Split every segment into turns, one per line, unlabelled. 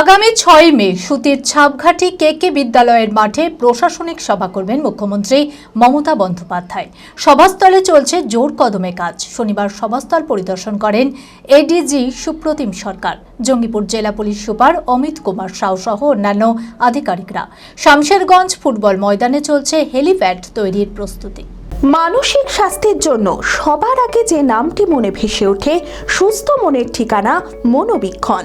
আগামী ছয় মে সুতির ছাপঘাটি কে কে বিদ্যালয়ের মাঠে প্রশাসনিক সভা করবেন মুখ্যমন্ত্রী মমতা বন্দ্যোপাধ্যায়। সভাস্থলে চলছে জোর কদমে কাজ। শনিবার সভাস্থল পরিদর্শন করেন এডিজি সুপ্রতিম সরকার। জঙ্গিপুর জেলা পুলিশ সুপার অমিত কুমার সাউ সহ অন্যান্য আধিকারিকরা। শামশেরগঞ্জ ফুটবল ময়দানে চলছে হেলিপ্যাড তৈরির প্রস্তুতি।
মানসিক স্বাস্থ্যের জন্য সবার আগে যে নামটি মনে ভেসে ওঠে, সুস্থ মনের ঠিকানা মনোবীক্ষণ।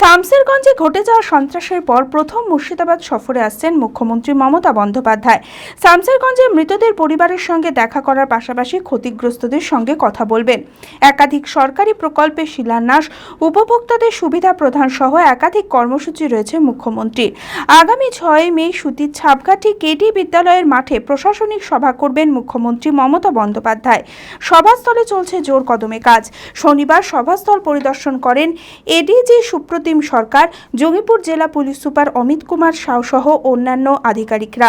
শামসেরগঞ্জে ঘটে যাওয়া সন্ত্রাসের পর প্রথম মুর্শিদাবাদ সফরে আসছেন মুখ্যমন্ত্রী মমতা বন্দ্যোপাধ্যায়। শামসেরগঞ্জে মৃতদের পরিবারের সঙ্গে দেখা করার পাশাপাশি ক্ষতিগ্রস্তদের সঙ্গে কথা বলবেন। একাধিক সরকারি প্রকল্পের শিলান্যাস, উপভোক্তাদের সুবিধা প্রদান সহ একাধিক কর্মসূচি রয়েছে মুখ্যমন্ত্রীর আগামী ছয় মে সুতির ছাপঘাটি কেডি বিদ্যালয়ের মাঠে প্রশাসনিক সভা করবেন মুখ্যমন্ত্রী মমতা বন্দ্যোপাধ্যায়। সভাস্থলে চলছে জোর কদমে কাজ। শনিবার সভাস্থল পরিদর্শন করেন এডিজি সুপ্রতিম সরকার, জঙ্গিপুর জেলা পুলিশ সুপার অমিত কুমার সাউ সহ অন্যান্য আধিকারিকরা।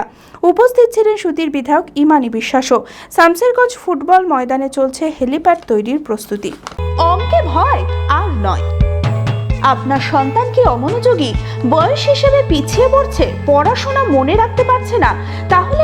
উপস্থিত ছিলেন সুতির বিধায়ক ইমানি বিশ্বাসও। শামসেরগঞ্জ ফুটবল ময়দানে চলছে হেলিপ্যাড তৈরির প্রস্তুতি। অঙ্কে ভয় আর নয়। আপনার সন্তান কি অমনোযোগী? বয়স হিসেবে পিছিয়ে পড়ছে, পড়াশোনা মনে রাখতে পারছে না। তাহলে